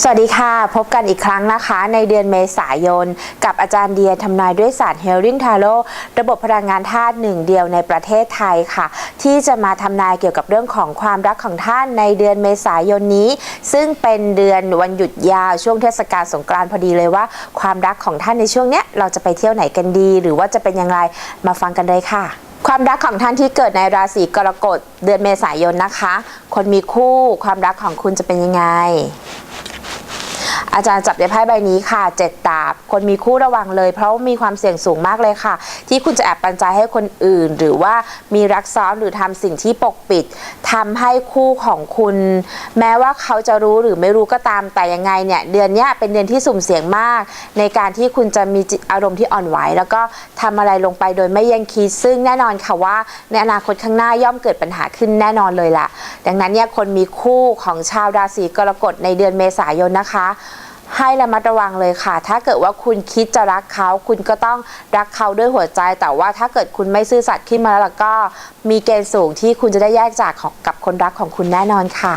สวัสดีค่ะ พบกันอีกครั้งนะคะ ในเดือนเมษายน กับอาจารย์เดียทำนายด้วยศาสตร์เฮลริงทาโร่ระบบพลังงานธาตุหนึ่งเดียวในประเทศไทยค่ะ ที่จะมาทำนายเกี่ยวกับเรื่องของความรักของท่านในเดือนเมษายนนี้ ซึ่งเป็นเดือนวันหยุดยาวช่วงเทศกาลสงกรานต์พอดีเลยว่า ความรักของท่านในช่วงเนี้ยเราจะไปเที่ยวไหนกันดี หรือว่าจะเป็นอย่างไรมาฟังกันเลยค่ะความรักของท่านที่เกิดในราศีกรกฎเดือนเมษายนนะคะ คนมีคู่ความรักของคุณจะเป็นยังไง อาจารย์จับในไพ่ใบนี้ค่ะเจ็ดดาบ คนมีคู่ระวังเลย เพราะามีความเสี่ยงสูงมากเลยค่ะ ที่คุณจะแอบปันใจให้คนอื่น หรือว่ามีรักซ้อนหรือทำสิ่งที่ปกปิดทำให้คู่ของคุณ แม้ว่าเขาจะรู้หรือไม่รู้ก็ตามแต่ยังไงเนี่ยเดือนนี้เป็นเดือนที่สุ่มเสี่ยงมาก ในการที่คุณจะมีอารมณ์ที่อ่อนไหว แล้วก็ทำอะไรลงไปโดยไม่ยังคิดซึ่งแน่นอนค่ะว่า ในอนาคตข้างหน้าย่อมเกิดปัญหาขึ้นแน่นอนเลยล่ะ ดังนั้นเนี่ยคนมีคู่ของชาวราศีกรกฎในเดือนเมษายนนะคะ ให้ระมัดระวังเลยค่ะ ถ้าเกิดว่าคุณคิดจะรักเขา คุณก็ต้องรักเขาด้วยหัวใจ แต่ว่าถ้าเกิดคุณไม่ซื่อสัตย์ขึ้นมาแล้วก็มีเกณฑ์สูงที่คุณจะได้แยกจากกับคนรักของคุณแน่นอนค่ะ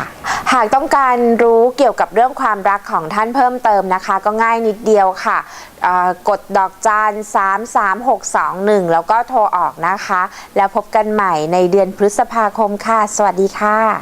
หากต้องการรู้เกี่ยวกับเรื่องความรักของท่านเพิ่มเติมนะคะ ก็ง่ายนิดเดียวค่ะเอ่อกดดอกจัน33621 แล้วก็โทรออกนะคะ แล้วพบกันใหม่ในเดือนพฤษภาคมค่ะ สวัสดีค่ะ